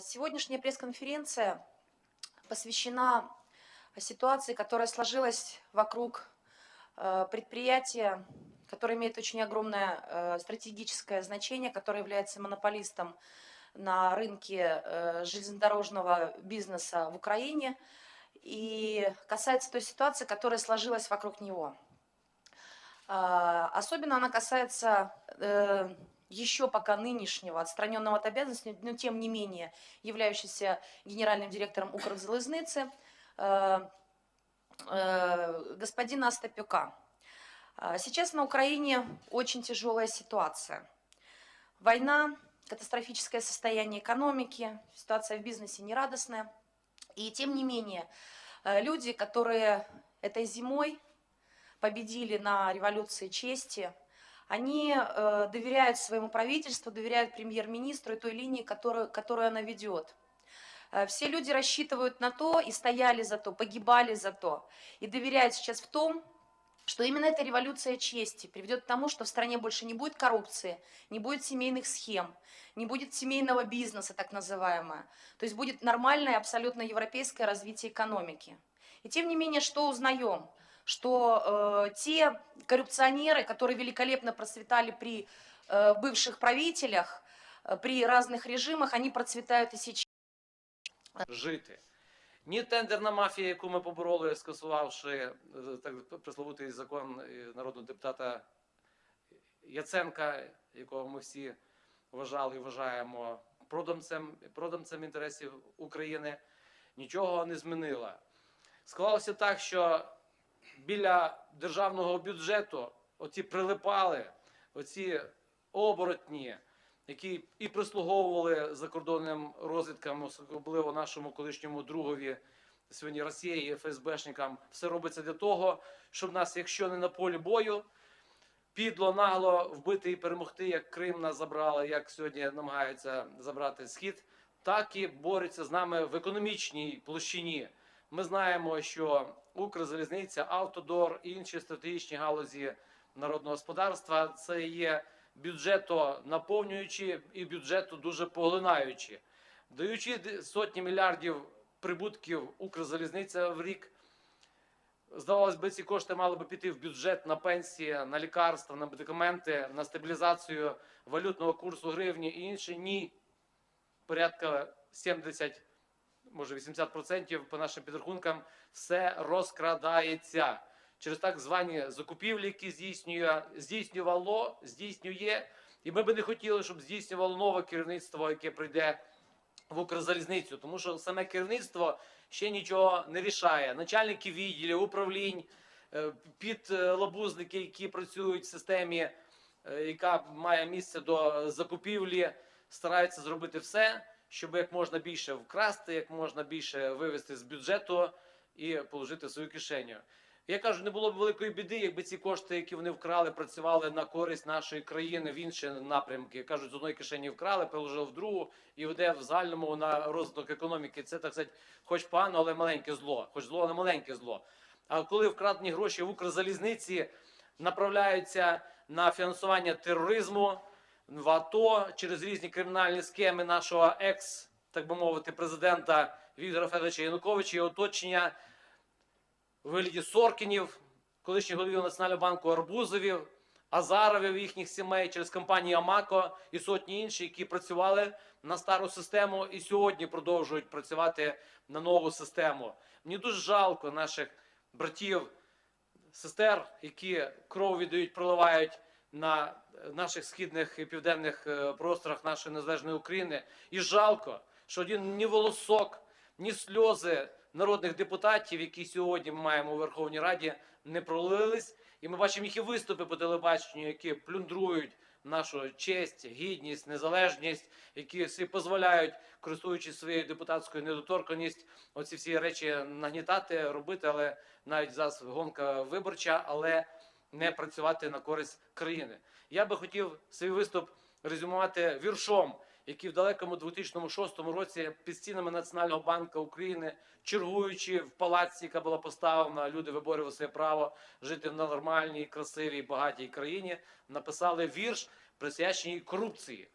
Сегодняшняя пресс-конференция посвящена ситуации, которая сложилась вокруг э, предприятия, которое имеет очень огромное э, стратегическое значение, которое является монополистом на рынке э, железнодорожного бизнеса в Украине и касается той ситуации, которая сложилась вокруг него. Особенно она касается еще пока нынешнего отстраненного от обязанностей, но тем не менее являющийся генеральным директором Укрзалезницы э, э, господина Остапюка. А, Сейчас на Украине очень тяжелая ситуация. Война, катастрофическое состояние экономики, ситуация в бизнесе нерадостная. И тем не менее, э, люди, которые этой зимой победили на революции чести, они э, доверяют своему правительству, доверяют премьер-министру и той линии, которую, которую она ведет. Э, Все люди рассчитывают на то и стояли за то, погибали за то, и доверяют сейчас в том, что именно эта революция чести приведет к тому, что в стране больше не будет коррупции, не будет семейных схем, не будет семейного бизнеса, так называемое. То есть будет нормальное, абсолютно европейское развитие экономики. И тем не менее, что узнаем? Что э, те коррупционеры, которые великолепно процветали при э, бывших правителях, э, при разных режимах, они процветают и сейчас. жити. Ні тендерна мафія, яку ми побороли, скасувавши е, так присловутий закон е, народного депутата Яценка, якого ми всі вважали і вважаємо продавцем, продавцем інтересів України, нічого не змінила. Склалося так, що біля державного бюджету оці прилипали, оці оборотні, які і прислуговували закордонним розвідкам, особливо нашому колишньому другові сьогодні Росії, ФСБшникам, все робиться для того, щоб нас, якщо не на полі бою, підло, нагло вбити і перемогти, як Крим нас забрали, як сьогодні намагаються забрати схід, так і борються з нами в економічній площині. Ми знаємо, що Укрзалізниця, Автодор і інші стратегічні галузі народного господарства це є бюджето наповнюючі і бюджету дуже поглинаючі, даючи сотні мільярдів прибутків Укрзалізниця в рік. Здавалось би, ці кошти мали би піти в бюджет на пенсії, на лікарства, на медикаменти, на стабілізацію валютного курсу гривні і інше. Ні, порядка 70, може 80% по нашим підрахункам, все розкрадається через так звані закупівлі, які здійснює, здійснювало, здійснює. І ми би не хотіли, щоб здійснювало нове керівництво, яке прийде в Укрзалізницю, тому що саме керівництво ще нічого не рішає. Начальники відділів, управлінь, е, підлабузники, які працюють в системі, е, яка має місце до закупівлі, стараються зробити все, щоб як можна більше вкрасти, як можна більше вивести з бюджету і положити в свою кишеню. Я кажу, не було б великої біди, якби ці кошти, які вони вкрали, працювали на користь нашої країни в інші напрямки. Кажуть, з одної кишені вкрали, положили в другу і веде в загальному на розвиток економіки. Це так сказати, хоч погано, але маленьке зло, хоч зло, але маленьке зло. А коли вкрадені гроші в Укрзалізниці направляються на фінансування тероризму в АТО через різні кримінальні схеми нашого екс, так би мовити, президента Віктора Федоровича Януковича і оточення у вигляді Соркінів, колишніх голів Національного банку Арбузовів, Азаровів їхніх сімей через компанію Амако і сотні інші, які працювали на стару систему і сьогодні продовжують працювати на нову систему. Мені дуже жалко наших братів, сестер, які кров віддають, проливають на наших східних і південних е, просторах нашої незалежної України. І жалко, що один ні волосок, ні сльози народних депутатів, які сьогодні ми маємо у Верховній Раді, не пролились. І ми бачимо їх і виступи по телебаченню, які плюндрують нашу честь, гідність, незалежність, які всі дозволяють, користуючись своєю депутатською недоторканність, оці всі речі нагнітати, робити, але навіть зараз гонка виборча, але не працювати на користь країни. Я би хотів свій виступ резюмувати віршом, який в далекому 2006 році під стінами Національного банку України, чергуючи в палаці, яка була поставлена, люди виборювали своє право жити в нормальній, красивій, багатій країні, написали вірш, присвячений корупції.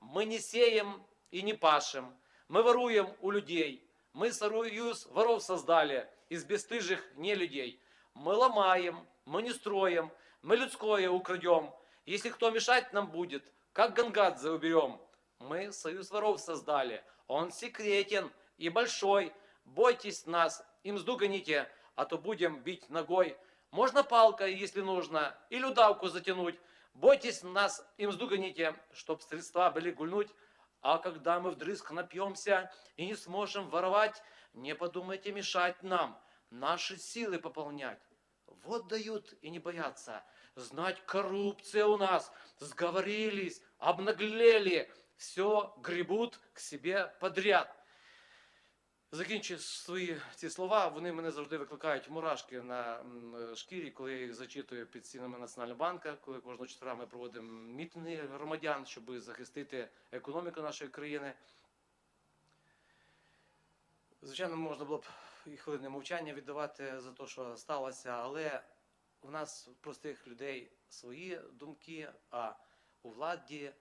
Ми не сеем и не пашем, Мы воруем у людей. Мы союз воров создали из бесстыжих не людей. Мы ломаем, Мы не строим, мы людское украдем. Если кто мешать нам будет, как Гангадзе уберем. Мы союз воров создали. Он секретен и большой. Бойтесь нас и мзду гоните, а то будем бить ногой. Можно палкой, если нужно, или удавку затянуть. Бойтесь нас и мзду гоните, чтоб средства были гульнуть. А когда мы вдрызг напьемся и не сможем воровать, не подумайте мешать нам, наши силы пополнять. Вот дают и не боятся. Знать, коррупция у нас. Сговорились, обнаглели. Все гребут к себе подряд. Закінчу свої ці слова, вони мене завжди викликають мурашки на шкірі, коли я їх зачитую під стінами Національного банку, коли кожного четверга ми проводимо мітинги громадян, щоб захистити економіку нашої країни. Звичайно, можна було б і хвилини мовчання віддавати за те, що сталося, але у нас, простих людей, свої думки, а у владі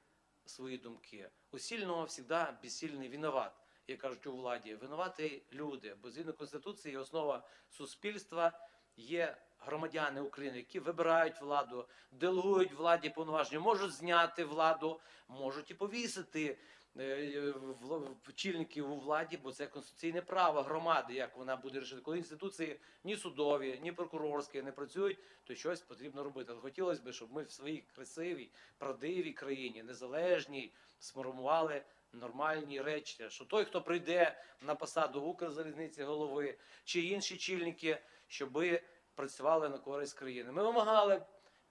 свої думки. У сильного завжди безсильний виноват як кажуть у владі, винуваті люди, бо згідно Конституції основа суспільства є громадяни України, які вибирають владу, делегують владі повноваження, можуть зняти владу, можуть і повісити е, вла- очільників у владі, бо це конституційне право громади, як вона буде рішити. Коли інституції ні судові, ні прокурорські не працюють, то щось потрібно робити. Але хотілося б, щоб ми в своїй красивій, правдивій країні, незалежній, сформували нормальні речі, що той, хто прийде на посаду Укрзалізниці голови чи інші чільники, щоби працювали на користь країни. Ми вимагали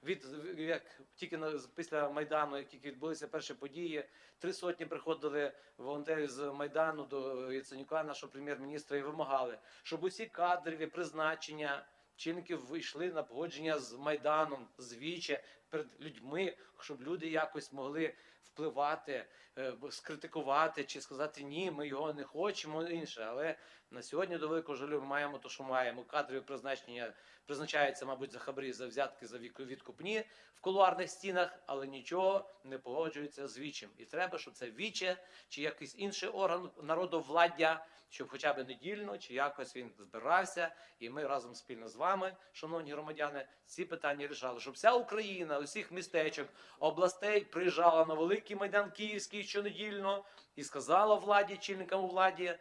від як тільки на після майдану, як тільки відбулися перші події, три сотні приходили волонтерів з майдану до Яценюка, нашого прем'єр-міністра, і вимагали, щоб усі кадрові призначення. Чинників вийшли на погодження з майданом, з віче перед людьми, щоб люди якось могли впливати, е, скритикувати чи сказати ні, ми його не хочемо інше. Але на сьогодні до великого жалю ми маємо те, що маємо. Кадрові призначення призначаються, мабуть, за хабарі, за взятки, за відкупні в кулуарних стінах, але нічого не погоджується з вічем. І треба, щоб це віче чи якийсь інший орган народовладдя, щоб хоча б недільно чи якось він збирався, і ми разом спільно з вами, шановні громадяни, ці питання рішали, щоб вся Україна, усіх містечок, областей приїжджала на великий майдан Київський щонедільно і сказала владі, чільникам владі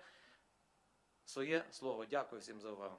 своє слово. Дякую всім за увагу.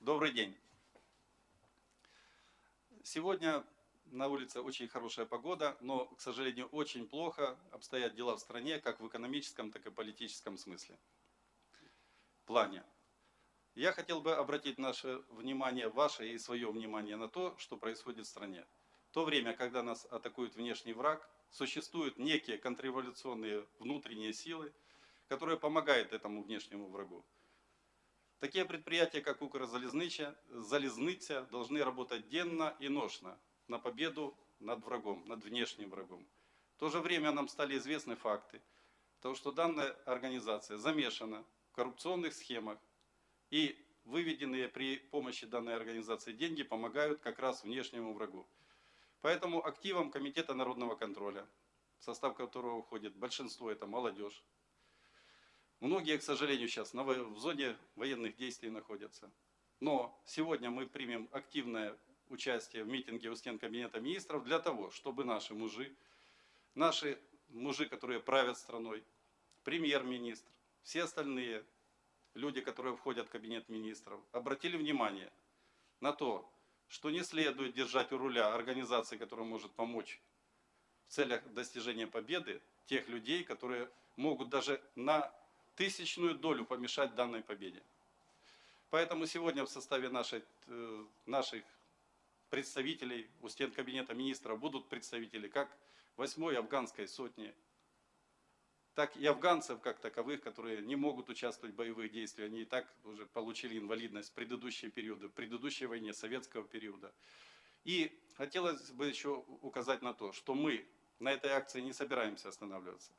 Добрый день. Сегодня на улице очень хорошая погода, но, к сожалению, очень плохо обстоят дела в стране, как в экономическом, так и политическом смысле. Плане. Я хотел бы обратить наше внимание, ваше и свое внимание на то, что происходит в стране. В то время, когда нас атакует внешний враг, существуют некие контрреволюционные внутренние силы, которые помогают этому внешнему врагу. Такие предприятия, как Укрзалезниця, Залезниця, должны работать денно и ношно на победу над врагом, над внешним врагом. В то же время нам стали известны факты того, что данная организация замешана в коррупционных схемах и выведенные при помощи данной организации деньги помогают как раз внешнему врагу. Поэтому активам Комитета народного контроля, в состав которого входит большинство это молодежь, Многие, к сожалению, сейчас в зоне военных действий находятся. Но сегодня мы примем активное участие в митинге у стен Кабинета министров для того, чтобы наши мужи, наши мужи, которые правят страной, премьер-министр, все остальные люди, которые входят в Кабинет министров, обратили внимание на то, что не следует держать у руля организации, которая может помочь в целях достижения победы, тех людей, которые могут даже на тысячную долю помешать данной победе. Поэтому сегодня в составе нашей, э, наших представителей у стен Кабинета министров будут представители как 8-й афганской сотни, так и афганцев как таковых, которые не могут участвовать в боевых действиях. Они и так уже получили инвалидность в предыдущие периоды, в предыдущей войне советского периода. И хотелось бы еще указать на то, что мы на этой акции не собираемся останавливаться.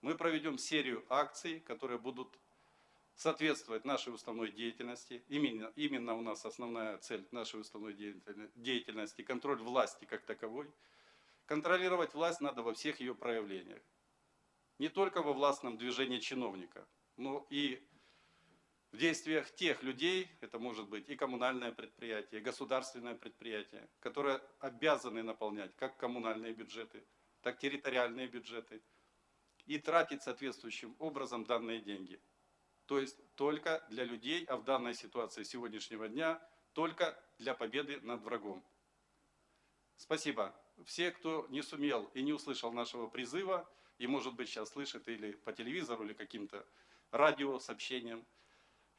Мы проведем серию акций, которые будут соответствовать нашей уставной деятельности. Именно, именно у нас основная цель нашей уставной деятельно- деятельности – контроль власти как таковой. Контролировать власть надо во всех ее проявлениях. Не только во властном движении чиновника, но и в действиях тех людей, это может быть и коммунальное предприятие, и государственное предприятие, которые обязаны наполнять как коммунальные бюджеты, так территориальные бюджеты – и тратить соответствующим образом данные деньги. То есть только для людей, а в данной ситуации сегодняшнего дня только для победы над врагом. Спасибо. Все, кто не сумел и не услышал нашего призыва, и может быть сейчас слышит или по телевизору, или каким-то радиосообщением,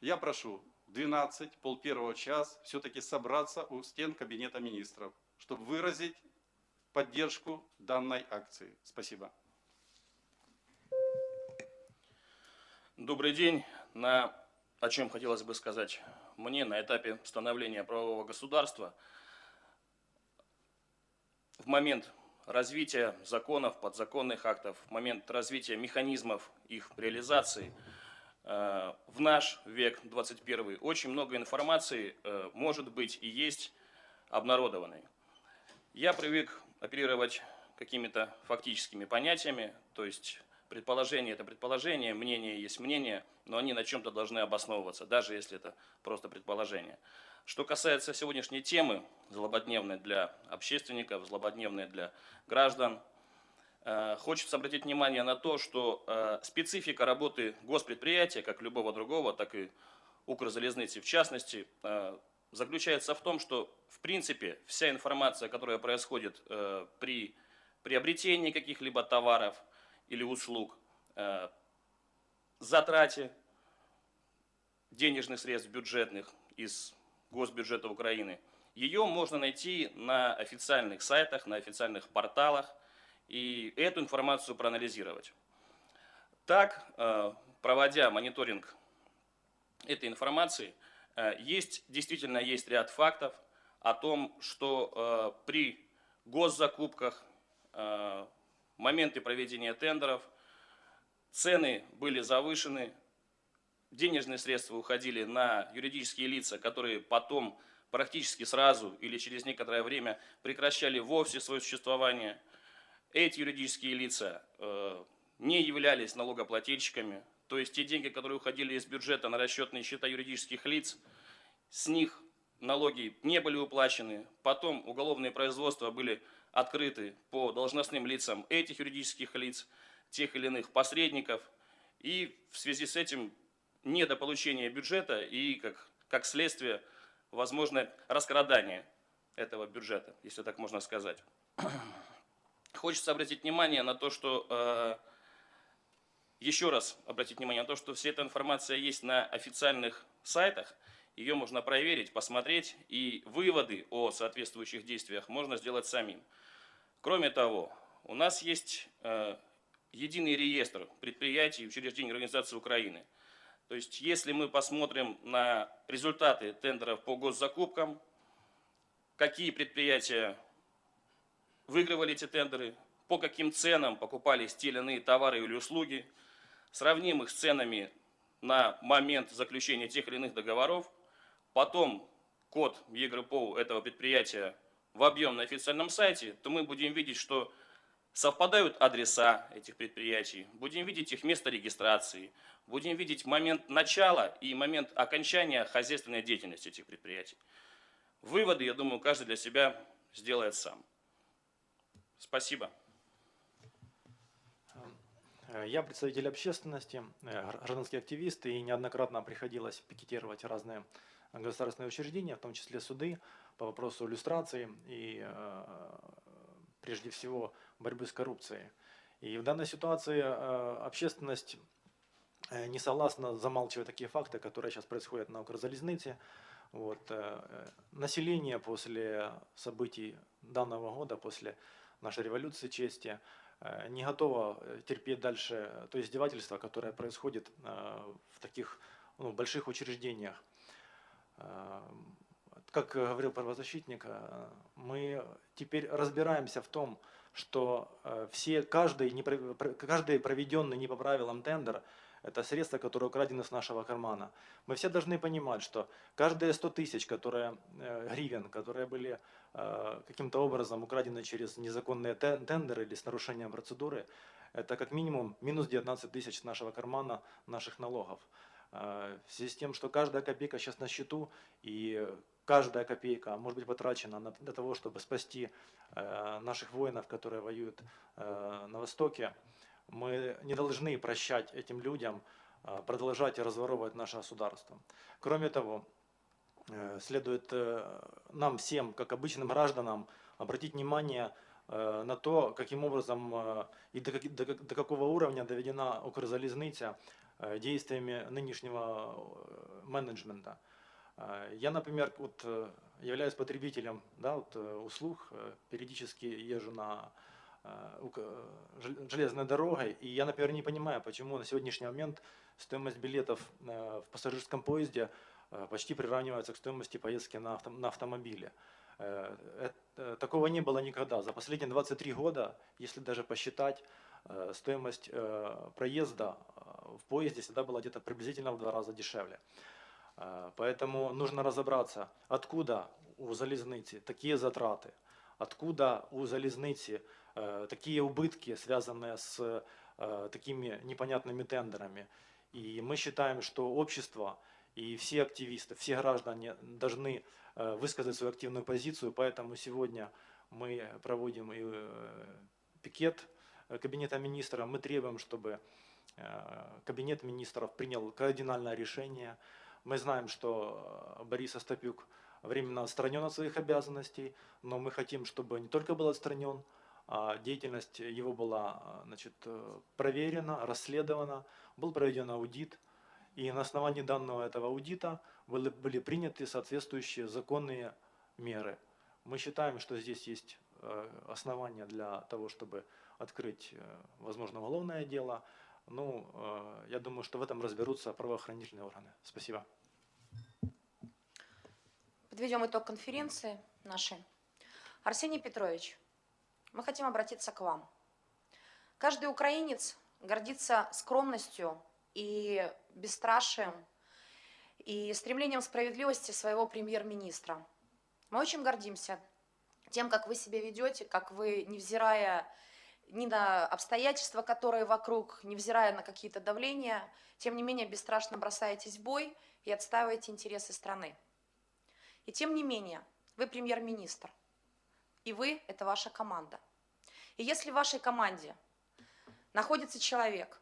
я прошу в 12, пол первого час все-таки собраться у стен Кабинета министров, чтобы выразить поддержку данной акции. Спасибо. Добрый день. На, о чем хотелось бы сказать мне на этапе становления правового государства. В момент развития законов, подзаконных актов, в момент развития механизмов их реализации, э, в наш век 21 очень много информации э, может быть и есть обнародованной. Я привык оперировать какими-то фактическими понятиями, то есть Предположение – это предположение, мнение есть мнение, но они на чем-то должны обосновываться, даже если это просто предположение. Что касается сегодняшней темы, злободневной для общественников, злободневной для граждан, э, хочется обратить внимание на то, что э, специфика работы госпредприятия, как любого другого, так и Укрзалезницы в частности, э, заключается в том, что в принципе вся информация, которая происходит при приобретении каких-либо товаров, или услуг, э, затрате денежных средств бюджетных из госбюджета Украины, ее можно найти на официальных сайтах, на официальных порталах и эту информацию проанализировать. Так, э, проводя мониторинг этой информации, э, есть, действительно есть ряд фактов о том, что при госзакупках моменты проведения тендеров, цены были завышены, денежные средства уходили на юридические лица, которые потом практически сразу или через некоторое время прекращали вовсе свое существование. Эти юридические лица э, не являлись налогоплательщиками, то есть те деньги, которые уходили из бюджета на расчетные счета юридических лиц, с них налоги не были уплачены, потом уголовные производства были открыты по должностным лицам этих юридических лиц, тех или иных посредников. И в связи с этим недополучение бюджета и, как, как следствие, возможно раскрадание этого бюджета, если так можно сказать. Хочется обратить внимание на то, что э, еще раз обратить внимание на то, что вся эта информация есть на официальных сайтах, ее можно проверить, посмотреть, и выводы о соответствующих действиях можно сделать самим. Кроме того, у нас есть э, единый реестр предприятий и учреждений организации Украины. То есть, если мы посмотрим на результаты тендеров по госзакупкам, какие предприятия выигрывали эти тендеры, по каким ценам покупались те или иные товары или услуги, сравним их с ценами на момент заключения тех или иных договоров, потом код ЕГРПО этого предприятия в объем на официальном сайте, то мы будем видеть, что совпадают адреса этих предприятий, будем видеть их место регистрации, будем видеть момент начала и момент окончания хозяйственной деятельности этих предприятий. Выводы, я думаю, каждый для себя сделает сам. Спасибо. Э, Я представитель общественности, э, гражданский активист, и неоднократно приходилось пикетировать разные государственные учреждения, в том числе суды, по вопросу иллюстрации и, э, прежде всего, борьбы с коррупцией. И в данной ситуации э, общественность э, не согласна замалчивать такие факты, которые сейчас происходят на Укрзалезнице. Вот, население после событий данного года, после нашей революции чести, не готово терпеть дальше то издевательство, которое происходит в таких ну, больших учреждениях. Э, Как говорил правозащитник, э, мы теперь разбираемся в том, что э, все, каждый, каждый проведенный не по правилам тендер – это средства, которые украдены с нашего кармана. Мы все должны понимать, что каждые 100 тысяч которые, э, гривен, которые были каким-то образом украдены через незаконные те- тендеры или с нарушением процедуры, это как минимум минус 19 тысяч нашего кармана наших налогов. Э, В связи с тем, что каждая копейка сейчас на счету, и каждая копейка может быть потрачена на- для того, чтобы спасти э, наших воинов, которые воюют э, на Востоке, мы не должны прощать этим людям продолжать разворовывать наше государство. Кроме того, следует нам всем, как обычным гражданам, обратить внимание на то, каким образом и до, как- до как- до какого уровня доведена Укрзалезниця э, действиями нынешнего э, менеджмента. Э, Я, например, вот, э, являюсь потребителем да, вот, э, услуг, э, периодически езжу на э, э, железной дорогой, и я, например, не понимаю, почему на сегодняшний момент стоимость билетов э, в пассажирском поезде э, почти приравнивается к стоимости поездки на, авто- на автомобиле. Э, Такого не было никогда. За последние 23 года, если даже посчитать, э, стоимость э, проезда э, в поезде всегда была где-то приблизительно в два раза дешевле. Э, Поэтому нужно разобраться, откуда у залезницы такие затраты, откуда у залезницы э, такие убытки, связанные с э, такими непонятными тендерами. И мы считаем, что общество и все активисты, все граждане должны э, высказать свою активную позицию, поэтому сегодня мы проводим э, пикет э, Кабинета министров, мы требуем, чтобы э, Кабинет министров принял кардинальное решение. Мы знаем, что э, Борис Остапюк временно отстранен от своих обязанностей, но мы хотим, чтобы не только был отстранен, а деятельность его была э, значит, проверена, расследована, был проведен аудит, и на основании данного этого аудита были, были приняты соответствующие законные меры. Мы считаем, что здесь есть основания для того, чтобы открыть, э, возможно, уголовное дело. Ну, э, я думаю, что в этом разберутся правоохранительные органы. Спасибо. Подведем итог конференции нашей. Арсений Петрович, мы хотим обратиться к вам. Каждый украинец гордится скромностью и бесстрашием и стремлением справедливости своего премьер-министра. Мы очень гордимся тем, как вы себя ведете, как вы, невзирая ни на обстоятельства, которые вокруг, невзирая на какие-то давления, тем не менее бесстрашно бросаетесь в бой и отстаиваете интересы страны. И тем не менее, вы премьер-министр, и вы – это ваша команда. И если в вашей команде находится человек,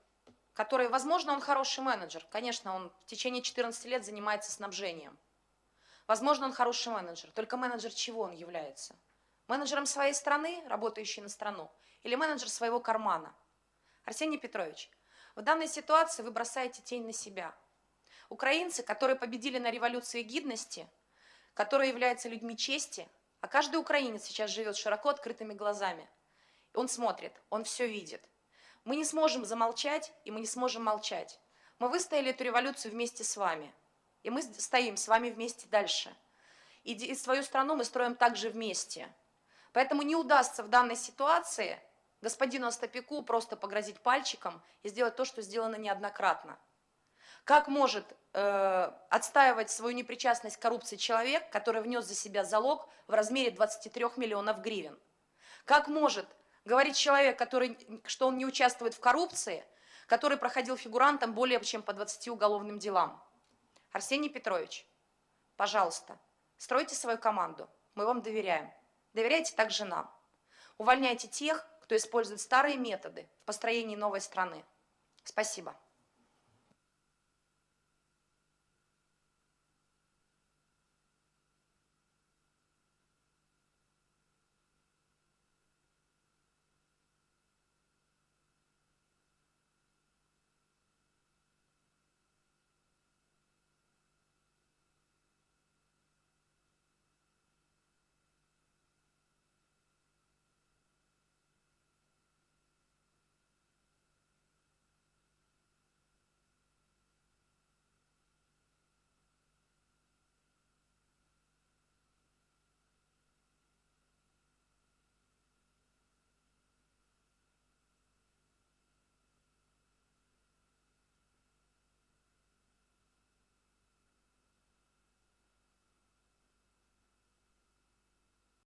который, возможно, он хороший менеджер, конечно, он в течение 14 лет занимается снабжением, Возможно, он хороший менеджер, только менеджер чего он является? Менеджером своей страны, работающий на страну, или менеджер своего кармана? Арсений Петрович, в данной ситуации вы бросаете тень на себя. Украинцы, которые победили на революции гидности, которые являются людьми чести, а каждый украинец сейчас живет широко открытыми глазами. Он смотрит, он все видит. Мы не сможем замолчать, и мы не сможем молчать. Мы выстояли эту революцию вместе с вами. И мы стоим с вами вместе дальше. И, свою страну мы строим также вместе. Поэтому не удастся в данной ситуации господину Остапяку просто погрозить пальчиком и сделать то, что сделано неоднократно. Как может э, отстаивать свою непричастность к коррупции человек, который внес за себя залог в размере 23 миллионов гривен? Как может говорить человек, который, что он не участвует в коррупции, который проходил фигурантом более чем по 20 уголовным делам? Арсений Петрович, пожалуйста, стройте свою команду, мы вам доверяем. Доверяйте также нам. Увольняйте тех, кто использует старые методы в построении новой страны. Спасибо.